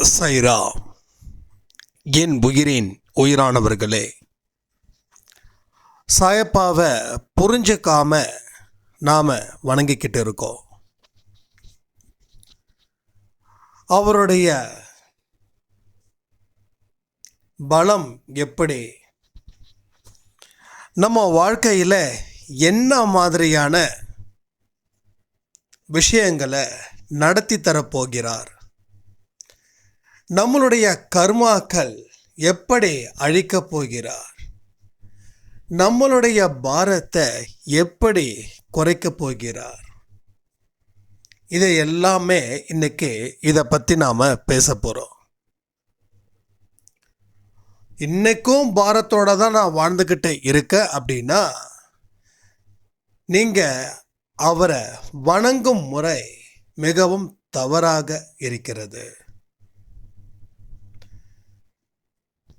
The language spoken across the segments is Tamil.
சைரா. என் உயிரின் உயிரானவர்களே சாயப்பாவை புரிஞ்சுக்காம நாம் வணங்கிக்கிட்டு இருக்கோம். அவருடைய பலம் எப்படி? நம்ம வாழ்க்கையில் என்ன மாதிரியான விஷயங்களை நடத்தி தரப்போகிறார்? நம்மளுடைய கர்மாக்கள் எப்படி அழிக்கப் போகிறார்? நம்மளுடைய பாரத்தை எப்படி குறைக்கப் போகிறார்? இதை எல்லாமே இன்னைக்கு இதை பற்றி நாம் பேச போகிறோம் இன்றைக்கும் பாரத்தோட தான் நான் வாழ்ந்துக்கிட்டு இருக்கேன் அப்படின்னா நீங்கள் அவரை வணங்கும் முறை மிகவும் தவறாக இருக்கிறது.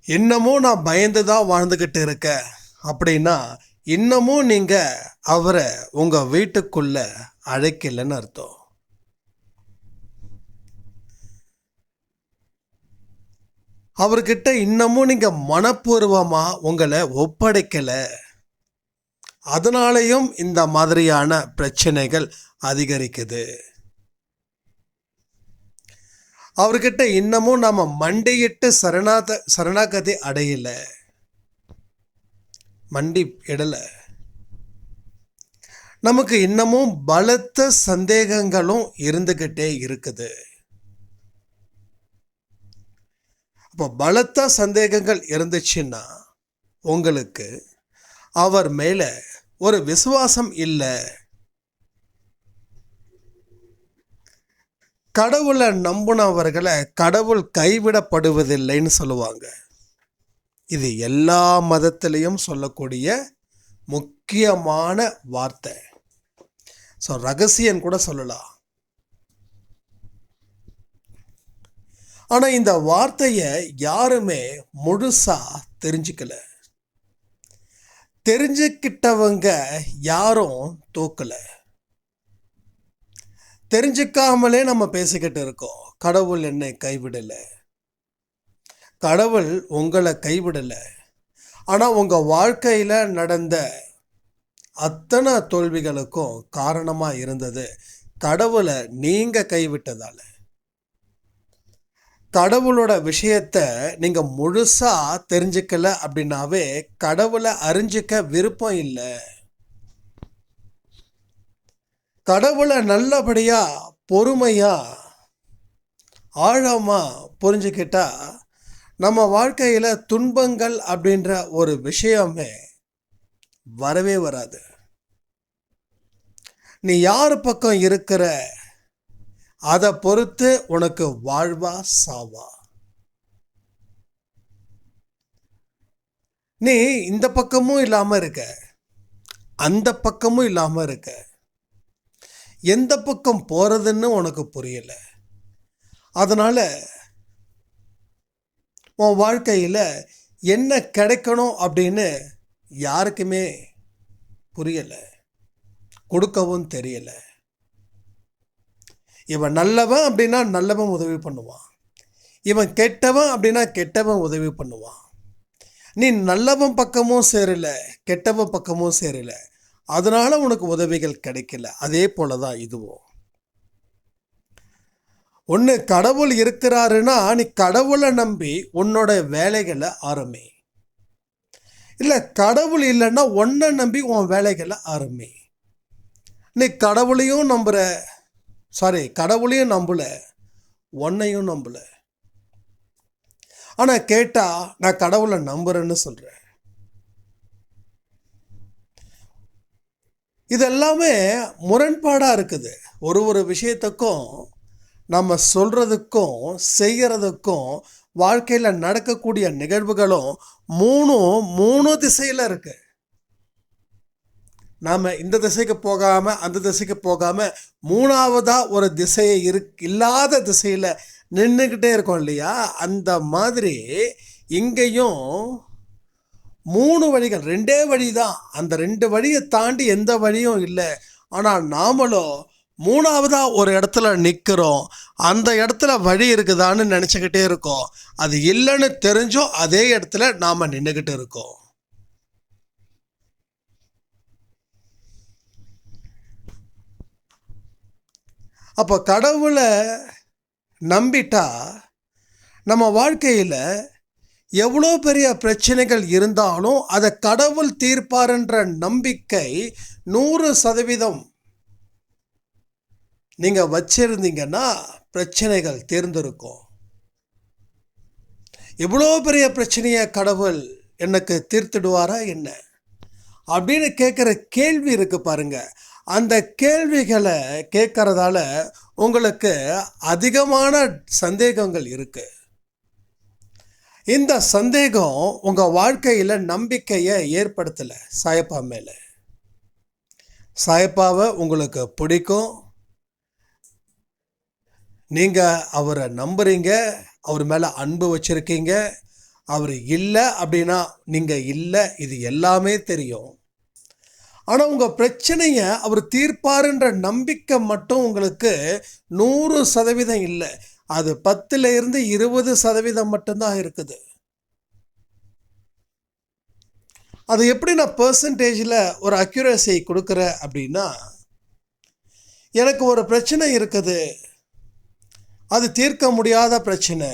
இன்னமும் நான் பயந்து தான் வாழ்ந்துக்கிட்டு இருக்கேன். அப்படின்னா இன்னமும் நீங்கள் அவரை உங்கள் வீட்டுக்குள்ள அழைக்கலைன்னு அர்த்தம். அவர்கிட்ட இன்னமும் நீங்கள் மனப்பூர்வமாக உங்களை ஒப்படைக்கலை. அதனாலேயும் இந்த மாதிரியான பிரச்சனைகள் அதிகரிக்குது. அவர்கிட்ட இன்னமும் நம்ம மண்டியிட்டு சரணாத சரணாகதி அடையலை. மண்டி இடலை நமக்கு இன்னமும் பலத்த சந்தேகங்களும் இருந்துக்கிட்டே இருக்குது. அப்போ பலத்த சந்தேகங்கள் இருந்துச்சுன்னா உங்களுக்கு அவர் மேலே ஒரு விசுவாசம் இல்லை. கடவுளை நம்பினவர்களை கடவுள் கைவிடப்படுவதில்லைன்னு சொல்லுவாங்க. இது எல்லா மதத்திலையும் சொல்லக்கூடிய முக்கியமான வார்த்தை. ஸோ ரகசியம் கூட சொல்லலாம். ஆனால் இந்த வார்த்தையை யாருமே முழுசாக தெரிஞ்சுக்கல. தெரிஞ்சுக்கிட்டவங்க யாரும் தூக்கலை. தெரிஞ்சுக்காமலே நம்ம பேசிக்கிட்டு இருக்கோம். கடவுள் என்னை கைவிடலை. கடவுள் உங்களை கைவிடலை. ஆனால் உங்கள் வாழ்க்கையில் நடந்த அத்தனை தோல்விகளுக்கும் காரணமாக இருந்தது கடவுளை நீங்கள் கைவிட்டதால். கடவுளோட விஷயத்த நீங்கள் முழுசாக தெரிஞ்சுக்கல அப்படின்னாவே கடவுளை அறிஞ்சிக்க விருப்பம் இல்லை. கடவுளை நல்லபடியாக பொறுமையா ஆழமா புரிஞ்சுக்கிட்டா நம்ம வாழ்க்கையில் துன்பங்கள் அப்படின்ற ஒரு விஷயமே வரவே வராது. நீ யார் பக்கம் இருக்கிற அதை பொறுத்து உனக்கு வாழ்வா சாவா? நீ இந்த பக்கமும் இல்லாமல் இருக்க அந்த பக்கமும் இல்லாமல் இருக்க எந்த பக்கம் போகிறதுன்னு உனக்கு புரியலை. அதனால் உன் வாழ்க்கையில் என்ன கிடைக்கணும் அப்படின்னு யாருக்குமே புரியலை. கொடுக்கவும் தெரியலை. இவன் நல்லவன் அப்படின்னா நல்லவன் உதவி பண்ணுவான். இவன் கெட்டவன் அப்படின்னா கெட்டவன் உதவி பண்ணுவான். நீ நல்லவன் பக்கமும் சேரல கெட்டவன் பக்கமும் சேரல. அதனால் உனக்கு உதவிகள் கிடைக்கல. அதே போல தான் இதுவும். ஒன்று கடவுள் இருக்கிறாருன்னா நீ கடவுளை நம்பி உன்னோட வேலைகளை ஆரம்பி. இல்லை கடவுள் இல்லைன்னா ஒன்றை நம்பி உன் வேலைகளை ஆரம்பி. நீ கடவுளையும் நம்புற சாரி கடவுளையும் நம்பல ஒன்னையும் நம்பல. ஆனால் கேட்டால் நான் கடவுளை நம்புறேன்னு சொல்கிறேன் இதெல்லாமே முரண்பாடாக இருக்குது. ஒரு ஒரு விஷயத்துக்கும் நம்ம சொல்கிறதுக்கும் செய்கிறதுக்கும் வாழ்க்கையில் நடக்கக்கூடிய நிகழ்வுகளும் மூணும் மூணு திசையில் இருக்கு. நாம் இந்த திசைக்கு போகாமல் அந்த திசைக்கு போகாமல் மூணாவதாக ஒரு திசையை இரு இல்லாத திசையில் நின்றுக்கிட்டே இருக்கோம் இல்லையா? அந்த மாதிரி இங்கேயும் மூணு வழிகள் ரெண்டே வழி தான் அந்த ரெண்டு வழியை தாண்டி எந்த வழியும் இல்லை. ஆனால் நாமளும் மூணாவதாக ஒரு இடத்துல நிற்கிறோம். அந்த இடத்துல வழி இருக்குதான்னு நினச்சிக்கிட்டே இருக்கோம். அது இல்லைன்னு தெரிஞ்சும் அதே இடத்துல நாம் நின்றுக்கிட்டு இருக்கோம். அப்போ கடவுளை நம்பிட்டா நம்ம வாழ்க்கையில் எவ்வளோ பெரிய பிரச்சனைகள் இருந்தாலும் அதை கடவுள் தீர்ப்பாருன்ற நம்பிக்கை நூறு சதவீதம் நீங்கள் வச்சிருந்தீங்கன்னா பிரச்சனைகள் தீர்ந்திருக்கும். எவ்வளோ பெரிய பிரச்சனையை கடவுள் எனக்கு தீர்த்துடுவாரா என்ன? அப்படின்னு கேட்குற கேள்வி இருக்கு பாருங்க. அந்த கேள்விகளை கேட்குறதால உங்களுக்கு அதிகமான சந்தேகங்கள் இருக்குது இந்த சந்தேகம் உங்கள் வாழ்க்கையில் நம்பிக்கையை ஏற்படுத்தலை சாயப்பா மேலே. சாயப்பாவை உங்களுக்கு பிடிக்கும். நீங்கள் அவரை நம்புறீங்க அவர் மேலே அன்பு வச்சுருக்கீங்க. அவர் இல்லை அப்படின்னா நீங்கள் இல்லை இது எல்லாமே தெரியும். ஆனால் உங்கள் பிரச்சனையை அவர் தீர்ப்பாருன்ற நம்பிக்கை மட்டும் உங்களுக்கு நூறு சதவீதம் இல்லை. அது பத்துல இருந்து இருபது சதவீதம் மட்டும்தான் இருக்குது. அது எப்படி நான் பர்சன்டேஜில் ஒரு அக்யூரஸியை கொடுக்குறேன் அப்படின்னா எனக்கு ஒரு பிரச்சனை இருக்குது. அது தீர்க்க முடியாத பிரச்சனை.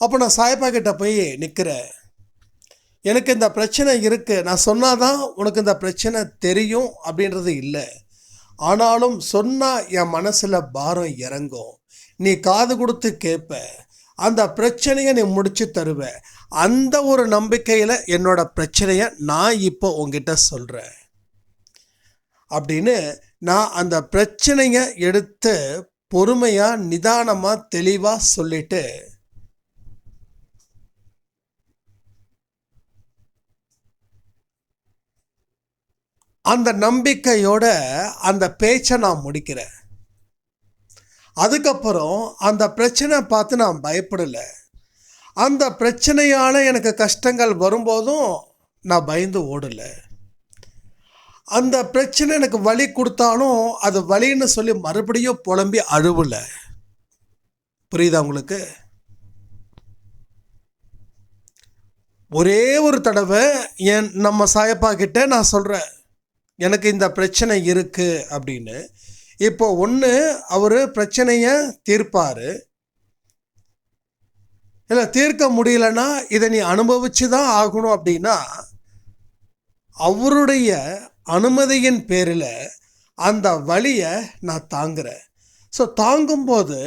அப்போ நான் சாயப்பா கிட்ட போய் நிற்கிறேன் எனக்கு இந்த பிரச்சனை இருக்குது நான் சொன்னாதான் உனக்கு இந்த பிரச்சனை தெரியும் அப்படின்றது இல்லை. ஆனாலும் சொன்னால் என் மனசில் பாரம் இறங்கும். நீ காது கொடுத்து கேட்ப அந்த பிரச்சனையை நீ முடிச்சு தருவ. அந்த ஒரு நம்பிக்கையில் என்னோட பிரச்சனையை நான் இப்போ உங்ககிட்ட சொல்கிறேன் அப்படின்னு நான் அந்த பிரச்சனையை எடுத்து பொறுமையாக நிதானமாக தெளிவாக சொல்லிட்டு அந்த நம்பிக்கையோட அந்த பேச்சை நான் முடிக்கிறேன். அதுக்கப்புறம் அந்த பிரச்சனை பார்த்து நான் பயப்படலை. அந்த பிரச்சனையால் எனக்கு கஷ்டங்கள் வரும்போதும் நான் பயந்து ஓடலை. அந்த பிரச்சனை எனக்கு வலி கொடுத்தாலும் அது வலின்னு சொல்லி மறுபடியும் புலம்பி அழுவலை. புரியுதா உங்களுக்கு? ஒரே ஒரு தடவை என் நம்ம சாயப்பா கிட்ட நான் சொல்கிறேன் எனக்கு இந்த பிரச்சனை இருக்குது அப்படின்னு. இப்போ ஒன்று அவர் பிரச்சனையை தீர்ப்பார். இல்லை தீர்க்க முடியலன்னா இதை நீ அனுபவிச்சு தான் ஆகணும் அப்படின்னா அவருடைய அனுமதியின் பேரில் அந்த வழியை நான் தாங்குகிறேன் ஸோ தாங்கும்போது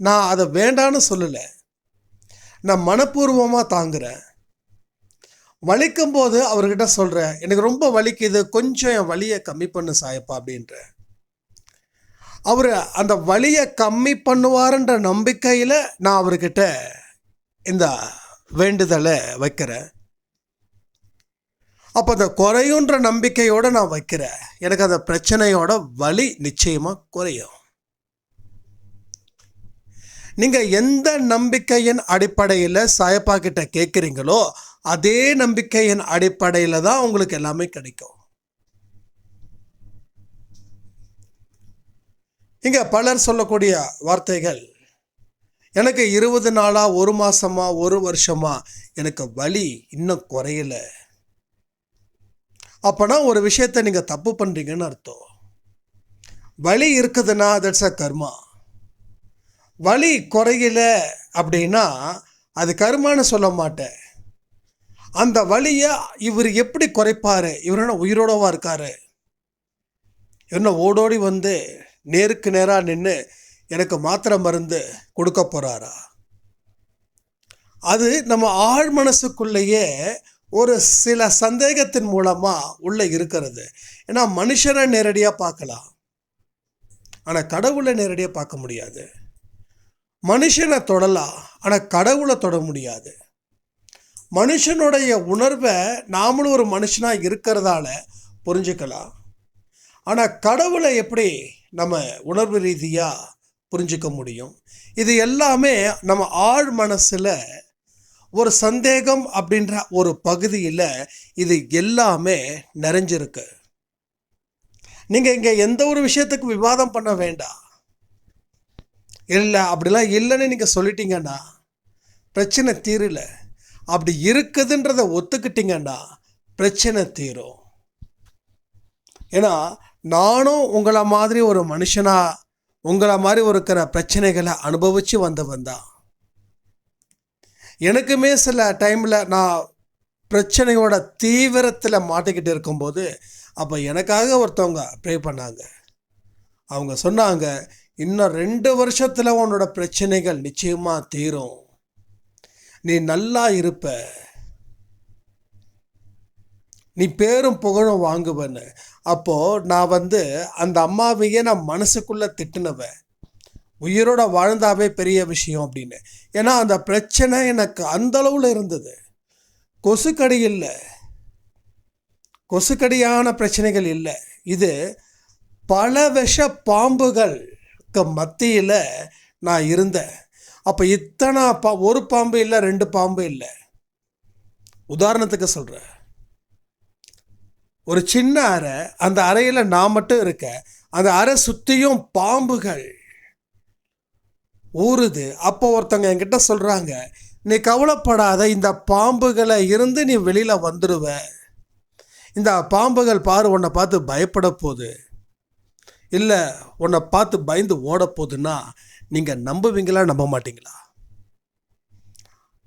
நான் அதை வேண்டான்னு சொல்லலை. நான் மனப்பூர்வமாக தாங்குகிறேன் வலிக்கும் போது அவர்கிட்ட சொல்கிறேன் எனக்கு ரொம்ப வலிக்குது கொஞ்சம் என் வலியை கம்மி பண்ணு சாயப்பா அப்படின்ற. அவர் அந்த வலியை கம்மி பண்ணுவாருன்ற நம்பிக்கையில் நான் அவர்கிட்ட இந்த வேண்டுதலை வைக்கிறேன். அப்போ அந்த குறையுன்ற நம்பிக்கையோடு நான் வைக்கிறேன். எனக்கு அந்த பிரச்சனையோட வலி நிச்சயமாக குறையும். நீங்கள் எந்த நம்பிக்கையின் அடிப்படையில் சாயப்பா கிட்ட கேட்குறீங்களோ அதே நம்பிக்கையின் அடிப்படையில் தான் உங்களுக்கு எல்லாமே கிடைக்கும். இங்கே பலர் சொல்லக்கூடிய வார்த்தைகள் எனக்கு இருபது நாளாக ஒரு மாதமாக ஒரு வருஷமாக எனக்கு வலி இன்னும் குறையலை. அப்போனா ஒரு விஷயத்தை நீங்கள் தப்பு பண்ணுறீங்கன்னு அர்த்தம். வலி இருக்குதுன்னா தட்ஸ் அ கர்மா வலி குறையல அப்படின்னா அது கர்மான்னு சொல்ல மாட்டேன். அந்த வலியை இவர் எப்படி குறைப்பார்? இவர் என்ன உயிரோடவா இருக்காரு? என்ன ஓடோடி வந்து நேருக்கு நேராக நின்று எனக்கு மாத்திரை மருந்து கொடுக்க போகிறாரா அது நம்ம ஆழ் மனசுக்குள்ளேயே ஒரு சில சந்தேகத்தின் மூலமாக உள்ளே இருக்கிறது. ஏன்னா மனுஷனை நேரடியாக பார்க்கலாம். ஆனால் கடவுளை நேரடியாக பார்க்க முடியாது. மனுஷனை தொடலாம் ஆனால் கடவுளை தொட முடியாது. மனுஷனுடைய உணர்வை நாமளும் ஒரு மனுஷனாக இருக்கிறதால புரிஞ்சுக்கலாம். ஆனால் கடவுளை எப்படி நம்ம உணர்வு ரீதியாக புரிஞ்சுக்க முடியும்? இது எல்லாமே நம்ம ஆழ் மனசில் ஒரு சந்தேகம் அப்படின்ற ஒரு பகுதியில் இது எல்லாமே நிறைஞ்சிருக்கு. நீங்கள் இங்கே எந்த ஒரு விஷயத்துக்கு விவாதம் பண்ண வேண்டாம். இல்லை அப்படிலாம் இல்லைன்னு நீங்கள் சொல்லிட்டீங்கன்னா பிரச்சனை தீரல. அப்படி இருக்குதுன்றதை ஒத்துக்கிட்டீங்கன்னா பிரச்சனை தீரும். ஏன்னா நானும் உங்களை மாதிரி ஒரு மனுஷனாக உங்களை மாதிரி இருக்கிற பிரச்சனைகளை அனுபவித்து வந்தவன் தான். எனக்குமே சில டைமில் நான் பிரச்சனையோட தீவிரத்தில் மாட்டிக்கிட்டு இருக்கும்போது அப்போ எனக்காக ஒருத்தவங்க ப்ரே பண்ணாங்க. அவங்க சொன்னாங்க இன்னும் ரெண்டு வருஷத்தில் உன்னோட பிரச்சனைகள் நிச்சயமாக தீரும். நீ நல்லா இருப்ப. நீ பேரும் புகழும் வாங்குவேன்னு. அப்போது நான் வந்து அந்த அம்மாவையே நான் மனசுக்குள்ளே திட்டுனவன். உயிரோட வாழ்ந்தாவே பெரிய விஷயம் அப்படின்னு. ஏன்னா அந்த பிரச்சனை எனக்கு அந்த அளவில் இருந்தது. கொசுக்கடி இல்லை. கொசுக்கடியான பிரச்சனைகள் இல்லை. இது பல விஷ பாம்புகளுக்கு மத்தியில் நான் இருந்தேன். அப்போ இத்தனை பா ஒரு பாம்பு இல்லை ரெண்டு பாம்பு இல்லை. உதாரணத்துக்கு சொல்கிறேன் ஒரு சின்ன அறை அந்த அறையில் நான் மட்டும் இருக்கேன். அந்த அறை சுற்றியும் பாம்புகள் ஊறுது. அப்போ ஒருத்தவங்க என்கிட்ட சொல்கிறாங்க நீ கவலைப்படாத இந்த பாம்புகளை இருந்து நீ வெளியில் வந்துடுவ இந்த பாம்புகள் பாரு உன்னை பார்த்து பயப்பட போகுது இல்லை உன்னை பார்த்து பயந்து ஓட போகுதுன்னா நீங்கள் நம்புவீங்களா நம்ப மாட்டீங்களா?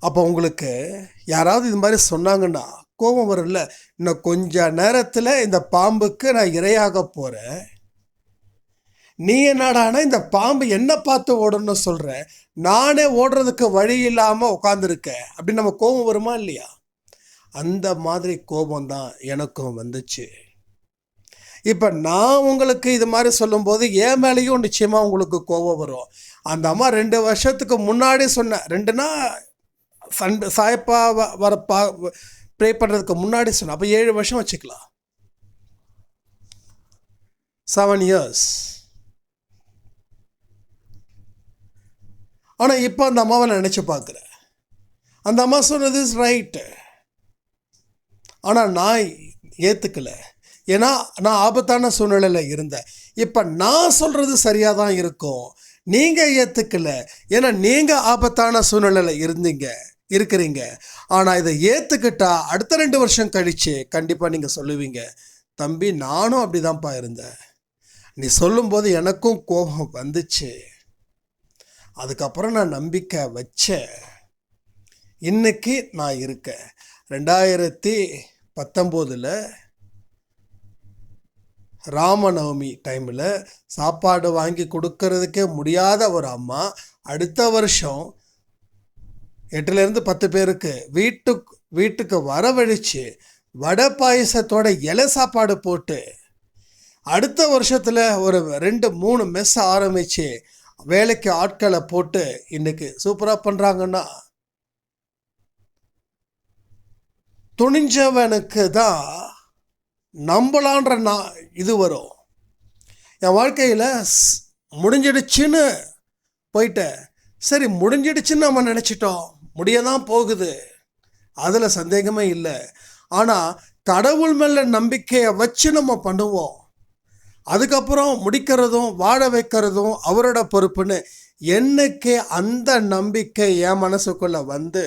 அப்போ உங்களுக்கு யாராவது இது மாதிரி சொன்னாங்கன்னா கோபம் வரும்ல? இன்னும் கொஞ்ச நேரத்தில் இந்த பாம்புக்கு நான் இரையாக போகிறேன் நீ என்னடானா இந்த பாம்பு என்ன பார்த்து ஓடணும்னு சொல்கிற நானே ஓடுறதுக்கு வழி இல்லாமல் உட்காந்துருக்கேன் அப்படின்னு நம்ம கோபம் வருமா இல்லையா? அந்த மாதிரி கோபம் தான் எனக்கும் வந்துச்சு. இப்போ நான் உங்களுக்கு இது மாதிரி சொல்லும்போது என் மேலேயும் நிச்சயமாக உங்களுக்கு கோபம் வரும். அந்த அம்மா ரெண்டு வருஷத்துக்கு முன்னாடி சொன்னேன் ரெண்டுனா சண்டை சாயப்பா வ- வர பா ப்ரே பண்ணுறதுக்கு முன்னாடி சொன்னேன் அப்போ ஏழு வருஷம் வச்சுக்கலாம். செவன் இயர்ஸ் ஆனால் இப்போ அந்த அம்மாவை நான் நினச்சி பார்க்குறேன். அந்த அம்மா சொன்னது இஸ் ரைட்டு ஆனால் நான் ஏற்றுக்கலை ஏன்னா நான் ஆபத்தான சூழ்நிலையில் இருந்தேன். இப்போ நான் சொல்கிறது சரியாக தான் இருக்கும். நீங்கள் ஏற்றுக்கல ஏன்னா நீங்கள் ஆபத்தான சூழ்நிலையில் இருந்தீங்க. இருக்கிறீங்க. ஆனால் இதை ஏற்றுக்கிட்டா அடுத்த ரெண்டு வருஷம் கழித்து கண்டிப்பாக நீங்கள் சொல்லுவீங்க தம்பி நானும் அப்படிதான்ப்பா இருந்தேன். நீ சொல்லும்போது எனக்கும் கோபம் வந்துச்சு. அதுக்கப்புறம் நான் நம்பிக்கை வச்சேன். இன்னைக்கு நான் இருக்கேன். ரெண்டாயிரத்தி பத்தொம்போதில் ராமநவமி டைமில் சாப்பாடு வாங்கி கொடுக்கறதுக்கே முடியாத ஒரு அம்மா அடுத்த வருஷம் எட்டுலேருந்து பத்து பேருக்கு வீட்டு வீட்டுக்கு வரவழித்து வடை பாயசத்தோட இலை சாப்பாடு போட்டு அடுத்த வருஷத்தில் ஒரு ரெண்டு மூணு மெஸ் ஆரம்பித்து வேலைக்கு ஆட்களை போட்டு இன்னைக்கு சூப்பராக பண்ணுறாங்கன்னா துணிஞ்சவனுக்கு தான் நம்பலான்ற நான் இது வரும். என் வாழ்க்கையில் முடிஞ்சிடுச்சுன்னு போயிட்டேன். சரி முடிஞ்சிடுச்சுன்னு நம்ம நினச்சிட்டோம். முடிய தான் போகுது. அதில் சந்தேகமே இல்லை. ஆனால் கடவுள் மேலே நம்பிக்கையை வச்சு நம்ம பண்ணுவோம். அதுக்கப்புறம் முடிக்கிறதும் வாழ வைக்கிறதும் அவரோட பொறுப்புன்னு என்னைக்கு அந்த நம்பிக்கை என் மனசுக்குள்ளே வந்து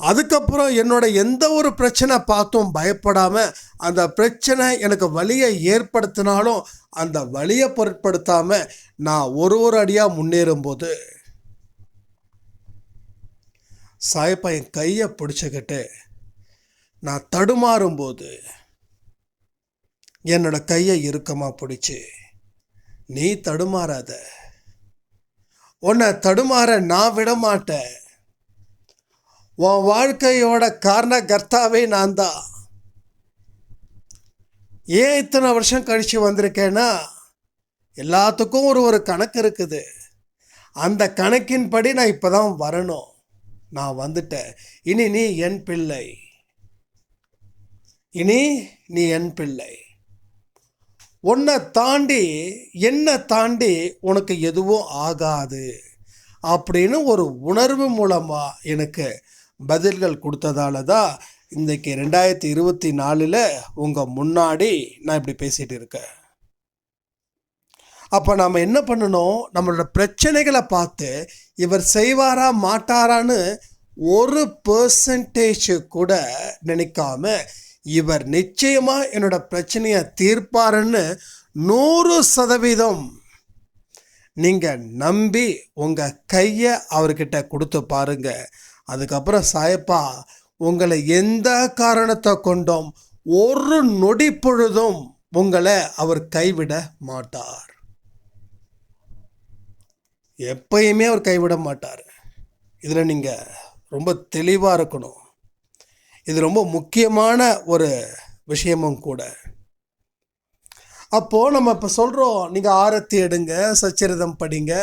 அதுக்கப்புறம் என்னோட எந்த ஒரு பிரச்சனை பார்த்தும் பயப்படாமல் அந்த பிரச்சனை எனக்கு வழியை ஏற்படுத்தினாலும் அந்த வழியை பொருட்படுத்தாமல் நான் ஒரு ஒரு அடியாக முன்னேறும்போது சாயப்பா என் கையை பிடிச்சிக்கிட்டு நான் தடுமாறும்போது என்னோட கையை இறுக்கமாக பிடிச்சி நீ தடுமாறாத. உன்னை தடுமாற நான் விட மாட்டேன் உன் வாழ்க்கையோட காரண கர்த்தாவே நான் தான். ஏன் இத்தனை வருஷம் கழிச்சு வந்திருக்கேன்னா எல்லாத்துக்கும் ஒரு ஒரு கணக்கு இருக்குது. அந்த கணக்கின்படி நான் இப்போ தான் வரணும். நான் வந்துட்டேன். இனி நீ என் பிள்ளை. இனி நீ என் பிள்ளை. உன்னை தாண்டி என்னை தாண்டி உனக்கு எதுவும் ஆகாது அப்படின்னு ஒரு உணர்வு மூலமாக எனக்கு பதில்கள் கொடுத்ததால தான் இன்றைக்கி ரெண்டாயிரத்தி இருபத்தி நாலில் உங்கள் முன்னாடி நான் இப்படி பேசிகிட்டு இருக்கேன். அப்போ நாம் என்ன பண்ணணும்? நம்மளோட பிரச்சனைகளை பார்த்து இவர் செய்வாரா மாட்டாரான்னு ஒரு பர்சன்டேஜ் கூட நினைக்காம இவர் நிச்சயமாக என்னோட பிரச்சனையை தீர்ப்பாருன்னு நூறு சதவீதம் நீங்கள் நம்பி உங்கள் கையை அவர்கிட்ட கொடுத்து பாருங்க. அதுக்கப்புறம் சாயப்பா உங்களை எந்த காரணத்தை கொண்டும் ஒரு நொடி பொழுதும் உங்களை அவர் கைவிட மாட்டார். எப்பயுமே அவர் கைவிட மாட்டார். இதில் நீங்கள் ரொம்ப தெளிவாக இருக்கணும். இது ரொம்ப முக்கியமான ஒரு விஷயமும் கூட. அப்போது நம்ம இப்போ சொல்கிறோம் நீங்கள் ஆரத்தி எடுங்க சச்சரிதம் படிங்க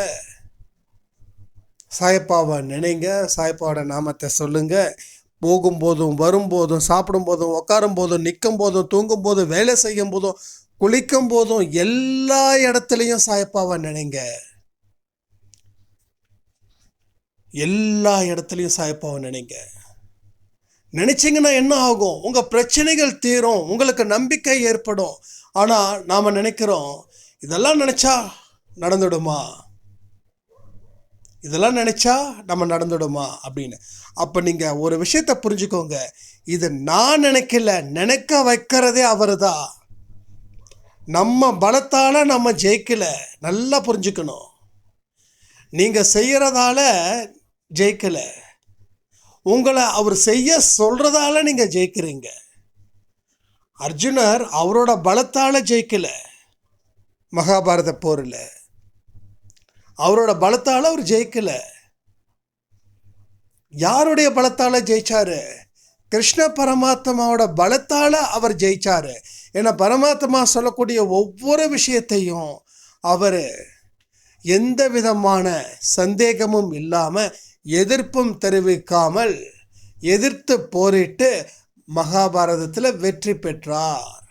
சாயப்பாவை நினைங்க சாயப்பாவோட நாமத்தை சொல்லுங்கள் போகும்போதும் வரும்போதும் சாப்பிடும்போதும் உட்காரும் போதும் நிற்கும் போதும் தூங்கும் போதும் வேலை செய்யும் போதும் குளிக்கும் போதும் எல்லா இடத்துலையும் சாயப்பாவை நினைங்க. எல்லா இடத்துலையும் சாய்ப்பாவை நினைங்க. நினச்சிங்கன்னா என்ன ஆகும்? உங்கள் பிரச்சனைகள் தீரும். உங்களுக்கு நம்பிக்கை ஏற்படும். ஆனால் நாம் நினைக்கிறோம் இதெல்லாம் நினச்சா நடந்துடுமா? இதெல்லாம் நினச்சா நம்ம நடந்துடுமா? அப்படின்னு. அப்போ நீங்கள் ஒரு விஷயத்தை புரிஞ்சுக்கோங்க. இது நான் நினைக்கல நினைக்க வைக்கிறதே அவர் தான் நம்ம பலத்தால் நம்ம ஜெயிக்கலை. நல்லா புரிஞ்சுக்கணும். நீங்கள் செய்கிறதால ஜெயிக்கல. உங்களை அவர் செய்ய சொல்கிறதால நீங்கள் ஜெயிக்கிறீங்க. அர்ஜுனர் அவரோட பலத்தால் ஜெயிக்கலை. மகாபாரத போரில். அவரோட பலத்தால் அவர் ஜெயிக்கலை. யாருடைய பலத்தால் ஜெயிச்சாரு? கிருஷ்ண பரமாத்மாவோட பலத்தால் அவர் ஜெயிச்சாரு. ஏன்னா பரமாத்மா சொல்லக்கூடிய ஒவ்வொரு விஷயத்தையும் அவர் எந்த விதமான சந்தேகமும் இல்லாமல் எதிர்ப்பும் தெரிவிக்காமல் எதிர்த்து போரிட்டு மகாபாரதத்தில் வெற்றி பெற்றார்.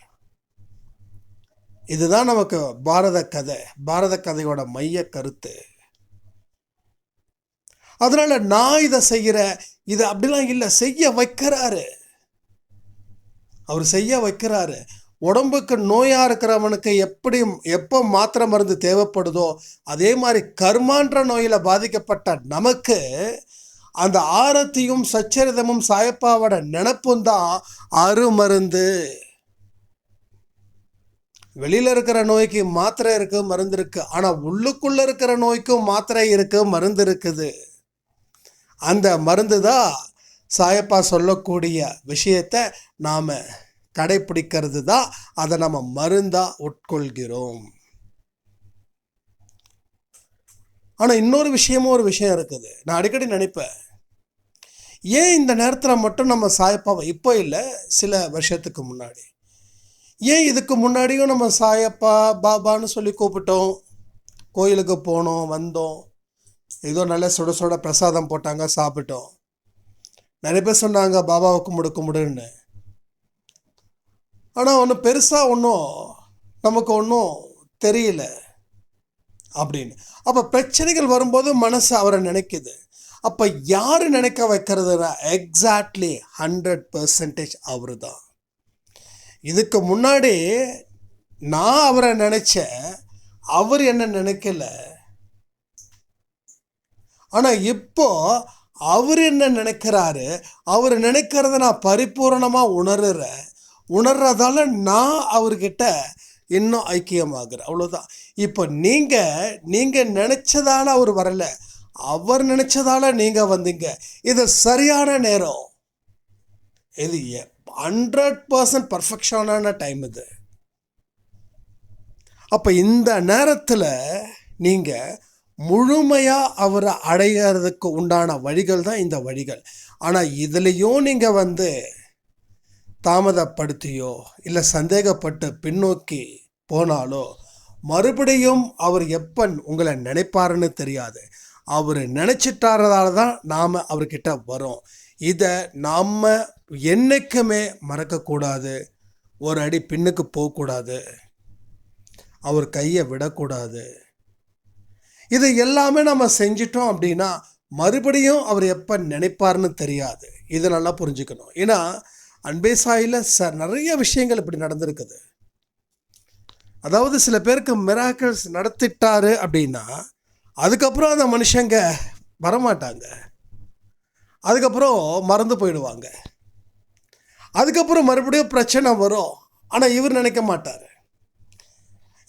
இதுதான் நமக்கு பாரத கதை. பாரத கதையோட மைய கருத்து. அதனால நான் இதை செய்கிற இது அப்படிலாம் இல்லை செய்ய வைக்கிறாரு. அவர் செய்ய வைக்கிறாரு. உடம்புக்கு நோயாக இருக்கிறவனுக்கு எப்படி எப்போ மாத்திரை மருந்து தேவைப்படுதோ அதே மாதிரி கர்மான்ற நோயில் பாதிக்கப்பட்ட நமக்கு அந்த ஆரத்தியும் சச்சரிதமும் சாயப்பாவோட நினப்பும் தான் அருமருந்து. வெளியில் இருக்கிற நோய்க்கு மாத்திரை இருக்கு மருந்து இருக்கு. ஆனால் உள்ளுக்குள்ளே இருக்கிற நோய்க்கும் மாத்திரை இருக்கு மருந்து இருக்குது. அந்த மருந்து தான் சாயப்பா சொல்லக்கூடிய விஷயத்தை நாம் கடைப்பிடிக்கிறது தான் அதை நம்ம மருந்தாக உட்கொள்கிறோம். ஆனால் இன்னொரு விஷயமும் ஒரு விஷயம் இருக்குது. நான் அடிக்கடி நினைப்பேன். ஏன் இந்த நேரத்தில் மட்டும் நம்ம சாயப்பாவை இப்போ இல்லை சில வருஷத்துக்கு முன்னாடி? ஏன் இதுக்கு முன்னாடியும் நம்ம சாயப்பா பாபான்னு சொல்லி கூப்பிட்டோம். கோயிலுக்கு போனோம் வந்தோம். ஏதோ நல்ல சுட சுட பிரசாதம் போட்டாங்க சாப்பிட்டோம். நிறைய பேர் சொன்னாங்க பாபாவை கும்பிடு கும்பிடுன்னு. ஆனால் ஒன்றும் பெருசாக ஒன்றும் நமக்கு ஒன்றும் தெரியல அப்படின்னு. அப்போ பிரச்சனைகள் வரும்போது மனசு அவரை நினைக்குது. அப்போ யார் நினைக்க வைக்கிறதுனா எக்ஸாக்ட்லி ஹண்ட்ரட் பர்சன்டேஜ் அவர் தான் இதுக்கு முன்னாடி நான் அவரை நினச்சேன் அவர் என்ன நினைக்கல. ஆனால் இப்போ அவர் என்ன நினைக்கிறாரு அவர் நினைக்கிறத நான் பரிபூரணமாக உணர்கிறேன் உணர்றதால நான் அவர்கிட்ட இன்னும் ஐக்கியமாகிறேன். அவ்வளோதான் இப்போ நீங்கள் நீங்கள் நினச்சதால அவர் வரலை. அவர் நினச்சதால நீங்கள் வந்தீங்க. இது சரியான நேரம். இது ஹண்ட்ரட் பர்சன்ட் பர்ஃபெக்ஷனான டைம் இது. அப்போ இந்த நேரத்தில் நீங்கள் முழுமையாக அவரை அடையிறதுக்கு உண்டான வழிகள் தான் இந்த வழிகள். ஆனால் இதுலேயும் நீங்கள் வந்து தாமதப்படுத்தியோ இல்லை சந்தேகப்பட்டு பின்னோக்கி போனாலோ மறுபடியும் அவர் எப்போ உங்களை நினைப்பாருன்னு தெரியாது. அவர் நினச்சிட்டாரதால தான் நாம் அவர்கிட்ட வரோம். இதை நாம் என்றைக்குமே மறக்கக்கூடாது. ஒரு அடி பின்னுக்கு போகக்கூடாது. அவர் கையை விடக்கூடாது. இது எல்லாமே நம்ம செஞ்சிட்டோம் அப்படின்னா மறுபடியும் அவர் எப்போ நினைப்பார்னு தெரியாது. இதை நல்லா புரிஞ்சுக்கணும். ஏன்னா அன்பே சாயில் ச நிறைய விஷயங்கள் இப்படி நடந்திருக்குது. அதாவது சில பேருக்கு மிராக்கிள்ஸ் நடத்திட்டாரு அப்படின்னா அதுக்கப்புறம் அந்த மனுஷங்க வரமாட்டாங்க. அதுக்கப்புறம் மறந்து போயிடுவாங்க. அதுக்கப்புறம் மறுபடியும் பிரச்சனை வரும். ஆனால் இவர் நினைக்க மாட்டார்.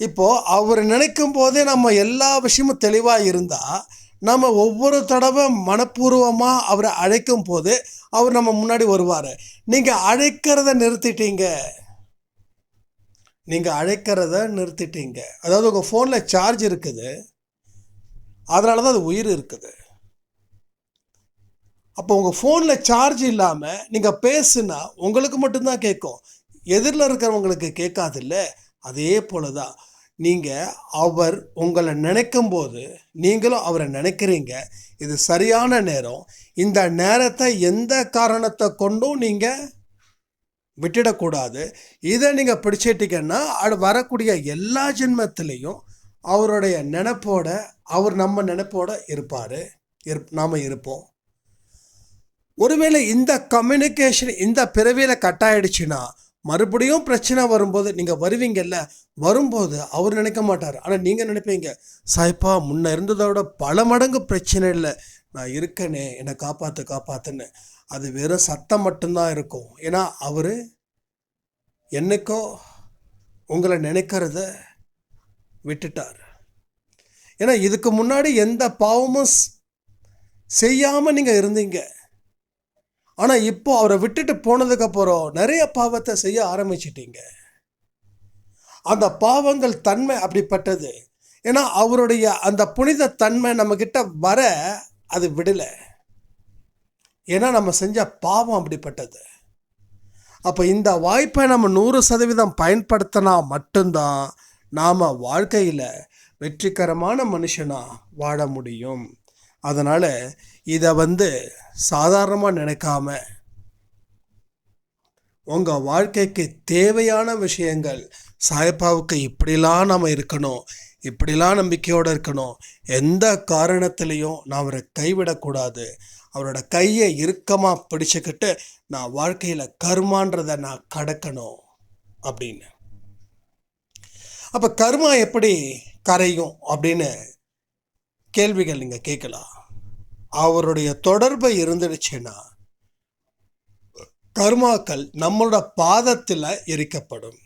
இப்போது அவர் நினைக்கும் போதே நம்ம எல்லா விஷயமும் தெளிவாக இருந்தால் நம்ம ஒவ்வொரு தடவை மனப்பூர்வமாக அவரை அழைக்கும் போது அவர் நம்ம முன்னாடி வருவார். நீங்கள் அழைக்கிறத நிறுத்திட்டீங்க. நீங்கள் அழைக்கிறத நிறுத்திட்டீங்க. அதாவது உங்கள் ஃபோனில் சார்ஜ் இருக்குது. அதனால தான் அது உயிர் இருக்குது. அப்போ உங்கள் ஃபோனில் சார்ஜ் இல்லாமல் நீங்கள் பேசுனா உங்களுக்கு மட்டும்தான் கேட்கும். எதிரில் இருக்கிறவங்களுக்கு கேட்காதில்ல அதே போல தான் நீங்கள் அவர் உங்களை நினைக்கும் போது நீங்களும் அவரை நினைக்கிறீங்க. இது சரியான நேரம். இந்த நேரத்தை எந்த காரணத்தை கொண்டும் நீங்கள் விட்டுடக்கூடாது. இதை நீங்கள் பிடிச்சிட்டிங்கன்னா அது வரக்கூடிய எல்லா ஜென்மத்திலையும் அவருடைய நினப்போட அவர் நம்ம நினப்போட இருப்பார். இருப் நாம் இருப்போம். ஒருவேளை இந்த கம்யூனிகேஷன் இந்த பிறவியில் கட் ஆயிடுச்சுன்னா மறுபடியும் பிரச்சனை வரும்போது நீங்கள் வருவீங்கல்ல வரும்போது அவர் நினைக்க மாட்டார். ஆனால் நீங்கள் நினைப்பீங்க சாய்ப்பா முன்ன இருந்ததை விட பல மடங்கு பிரச்சனை இல்லை. நான் இருக்கனே என்னை காப்பாற்று காப்பாற்றுன்னு அது வெறும் சத்தம் மட்டும்தான் இருக்கும். ஏன்னா அவர் என்னைக்கோ உங்களை நினைக்கிறத விட்டுட்டார். ஏன்னா இதுக்கு முன்னாடி எந்த பாவமும் செய்யாமல் நீங்கள் இருந்தீங்க. ஆனால் இப்போ அவரை விட்டுட்டு போனதுக்கப்புறம் நிறைய பாவத்தை செய்ய ஆரம்பிச்சிட்டீங்க. அந்த பாவங்கள் தன்மை அப்படிப்பட்டது. ஏன்னா அவருடைய அந்த புனித தன்மை நம்மக்கிட்ட வர அது விடலை. ஏன்னா நம்ம செஞ்ச பாவம் அப்படிப்பட்டது. அப்போ இந்த வாய்ப்பை நம்ம நூறு சதவீதம் பயன்படுத்தினா மட்டும்தான் நாம் வாழ்க்கையில் வெற்றிகரமான மனுஷனாக வாழ முடியும். அதனால் இதை வந்து சாதாரணமாக நினைக்காம உங்கள் வாழ்க்கைக்கு தேவையான விஷயங்கள் சாய்பாவுக்கு இப்படிலாம் நம்ம இருக்கணும் இப்படிலாம் நம்பிக்கையோடு இருக்கணும் எந்த காரணத்திலையும் நான் அவரை கைவிடக்கூடாது. அவரோட கையை இறுக்கமாக பிடிச்சிக்கிட்டு நான் வாழ்க்கையில் கர்மான்றதை நான் கடக்கணும் அப்படின்னு. அப்போ கர்மா எப்படி கரையும் அப்படின்னு கேள்விகள் நீங்கள் கேட்கலாம். அவருடைய தொடர்பு இருந்துடுச்சுன்னா கர்மாக்கள் நம்மளோட பாதத்தில் எரிக்கப்படும்.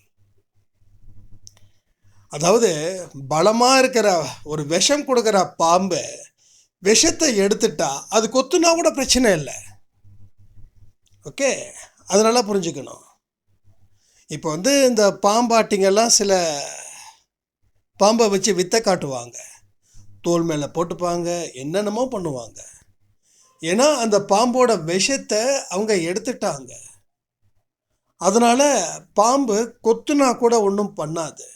அதாவது பலமாக இருக்கிற ஒரு விஷம் கொடுக்குற பாம்பு விஷத்தை எடுத்துட்டா அது கொத்துனா கூட பிரச்சனை இல்லை. ஓகே? அதனால புரிஞ்சுக்கணும். இப்போ வந்து இந்த பாம்பாட்டிங்கெல்லாம் சில பாம்பை வச்சு வித்தை காட்டுவாங்க. தோல் மேலே போட்டுப்பாங்க என்னென்னமோ பண்ணுவாங்க. ஏன்னா அந்த பாம்போட விஷத்தை அவங்க எடுத்துட்டாங்க. அதனால பாம்பு கொத்துனா கூட ஒன்றும் பண்ணாது.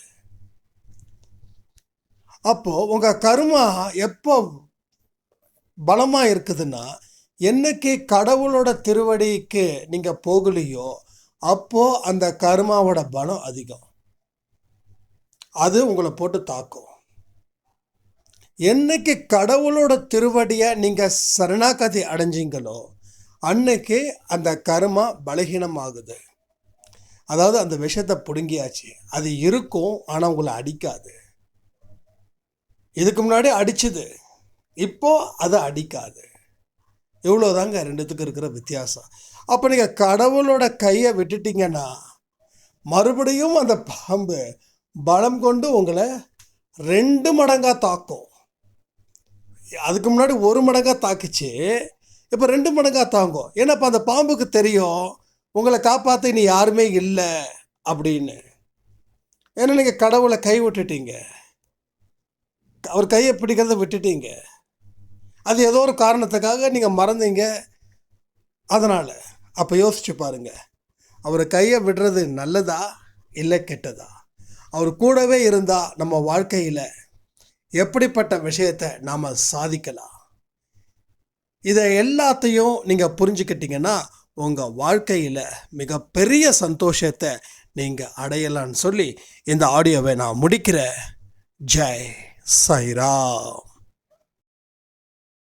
அப்போது உங்கள் கருமா எப்போ பலமாக இருக்குதுன்னா என்னைக்கு கடவுளோட திருவடிக்கு நீங்கள் போகலையோ அப்போ அந்த கருமாவோட பலம் அதிகம். அது உங்களை போட்டு தாக்கும். என்னைக்கு கடவுளோட திருவடியை நீங்கள் சரணாகதி அடைஞ்சிங்களோ அன்னைக்கு அந்த கருமா பலகீனமாகுது. அதாவது அந்த விஷத்தை பிடுங்கியாச்சு. அது இருக்கும் ஆனால் உங்களை அடிக்காது. இதுக்கு முன்னாடி அடிச்சுது. இப்போ அதை அடிக்காது. இவ்வளோதாங்க ரெண்டுத்துக்கும் இருக்கிற வித்தியாசம். அப்போ நீங்கள் கடவுளோட கையை விட்டுட்டீங்கன்னா மறுபடியும் அந்த பாம்பு பலம் கொண்டு உங்களை ரெண்டு மடங்காக தாக்கும். அதுக்கு முன்னாடி ஒரு மடங்காக தாக்குச்சு. இப்போ ரெண்டு மடங்காக தாங்கும். ஏன்னா இப்போ அந்த பாம்புக்கு தெரியும் உங்களை காப்பாற்ற இனி யாருமே இல்லை அப்படின்னு. ஏன்னா நீங்கள் கடவுளை கை விட்டுட்டீங்க. அவர் கையை பிடிக்கிறத விட்டுட்டீங்க. அது ஏதோ ஒரு காரணத்துக்காக நீங்கள் மறந்தீங்க. அதனால் அப்போ யோசிச்சு பாருங்கள் அவர் கையை விடுறது நல்லதா இல்லை கெட்டதா? அவர் கூடவே இருந்தால் நம்ம வாழ்க்கையில் எப்படிப்பட்ட விஷயத்தை நாம் சாதிக்கலாம்? இதை எல்லாத்தையும் நீங்கள் புரிஞ்சுக்கிட்டீங்கன்னா உங்கள் வாழ்க்கையில் மிகப்பெரிய சந்தோஷத்தை நீங்கள் அடையலான்னு சொல்லி இந்த ஆடியோவை நான் முடிக்கிறேன். ஜெய் சாய்ராம்.